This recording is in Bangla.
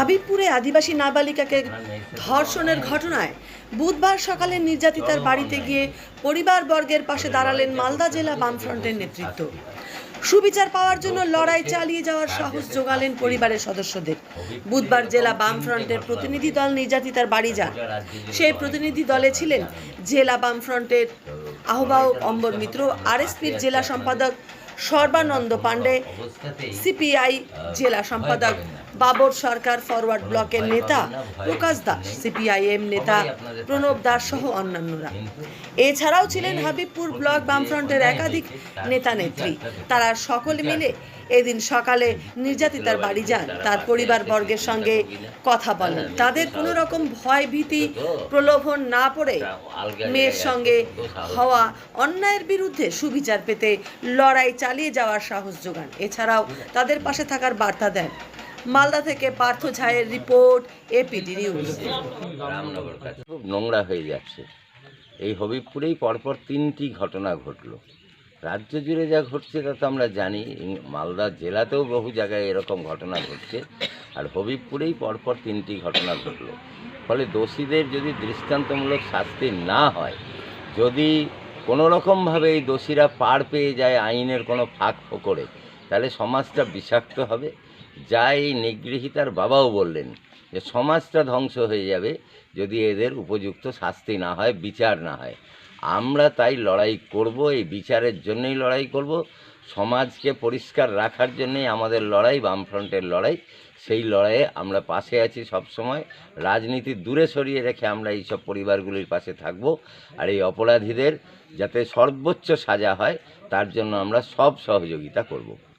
হাবিবপুরে আদিবাসী নাবালিকাকে ধর্ষণের ঘটনায় বুধবার সকালে নির্যাতিতার বাড়িতে গিয়ে পরিবারবর্গের পাশে দাঁড়ালেন মালদা জেলা বামফ্রন্টের নেতৃত্ব। সুবিচার পাওয়ার জন্য লড়াই চালিয়ে যাওয়ার সাহস যোগালেন পরিবারের সদস্যদের। বুধবার জেলা বামফ্রন্টের প্রতিনিধি দল নির্যাতিতার বাড়ি যান। সেই প্রতিনিধি দলে ছিলেন জেলা বামফ্রন্টের আহ্বায়ক অম্বর মিত্র, আরএসপির জেলা সম্পাদক সর্বানন্দ পাণ্ডে, সিপিআই জেলা সম্পাদক, বাবর সরকার ফরওয়ার্ড ব্লকের নেতা, প্রকাশ দাস, সিপিআইএম নেতা, প্রণব দাস সহ অন্যান্যরা। এছাড়াও ছিলেন হাবিবপুর ব্লক বামফ্রন্টের একাধিক নেতা নেত্রী। তারা সকলে মিলে এদিন সকালে নির্যাতিতার বাড়ি যান। তার পরিবার বর্গের সঙ্গে কথা বলেন। তাদের কোনো রকম ভয় ভীতি প্রলোভন না পড়ে মেয়ের সঙ্গে হওয়া অন্যায়ের বিরুদ্ধে সুবিচার পেতে লড়াই চালিয়ে যাওয়ার সাহস যোগান। এছাড়াও তাদের পাশে থাকার বার্তা দেন। মালদা থেকে পার্থ ঝায়ের রিপোর্ট এপিডি নিউজ খুব নোংরা হয়ে যাচ্ছে। এই হবিবপুরেই পরপর তিনটি ঘটনা ঘটলো। রাজ্য জুড়ে যা ঘটছে তা তো আমরা জানি। মালদা জেলাতেও বহু জায়গায় এরকম ঘটনা ঘটছে। আর হবিবপুরেই পরপর তিনটি ঘটনা ঘটলো। ফলে দোষীদের যদি দৃষ্টান্তমূলক শাস্তি না হয়, যদি কোনো রকমভাবে এই দোষীরা পার পেয়ে যায় আইনের কোনো ফাঁক ফোকরে, তাহলে সমাজটা বিষাক্ত হবে। যা এই নিগৃহীতার বাবাও বললেন যে, সমাজটা ধ্বংস হয়ে যাবে যদি এদের উপযুক্ত শাস্তি না হয়, বিচার না হয়। আমরা তাই লড়াই করব, এই বিচারের জন্যই লড়াই করব, সমাজকে পরিষ্কার রাখার জন্যই আমাদের লড়াই, বামফ্রন্টের লড়াই, সেই লড়াইয়ে আমরা পাশে আছি সবসময়। রাজনীতি দূরে সরিয়ে রেখে আমরা এই সব পরিবারগুলির পাশে থাকব, আর এই অপরাধীদের যাতে সর্বোচ্চ সাজা হয়, তার জন্য আমরা সব সহযোগিতা করব।